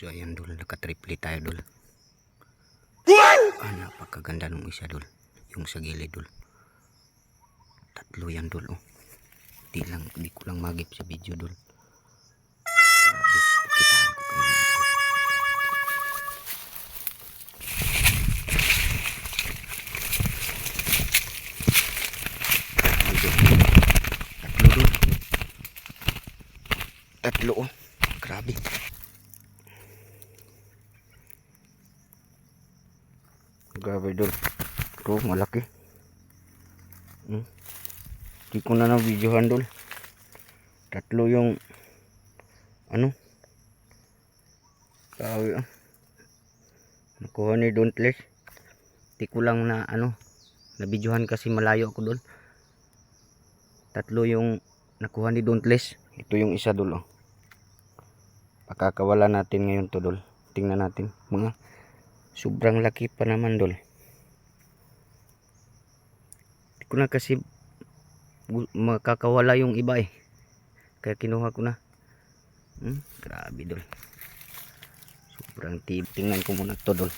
So ayan dul, naka-triple tayo dul. Ah, napakaganda nung isa dul. Yung sa gilid dul. Tatlo yan dul oh. Di lang, di ko lang magip sa video dul. Grabe, kitaan ko kayo. Tatlo oh. Grabe. Grabe dul. Ito, malaki. Hmm. Di ko na na videohan dul. Tatlo yung ano? Grabe ah. Nakuha ni Dauntless. Di ko lang na ano, na videohan kasi malayo ako dul. Tatlo yung nakuha ni Dauntless. Ito yung isa dul oh. Pakakawala natin ngayon to dul. Tingnan natin. Mga sobrang laki pa naman dul. Di ko na kasi makakawala yung iba eh. Kaya kinuha ko na. Hmm, grabe dul. Sobrang tib. Tingnan ko muna to dul.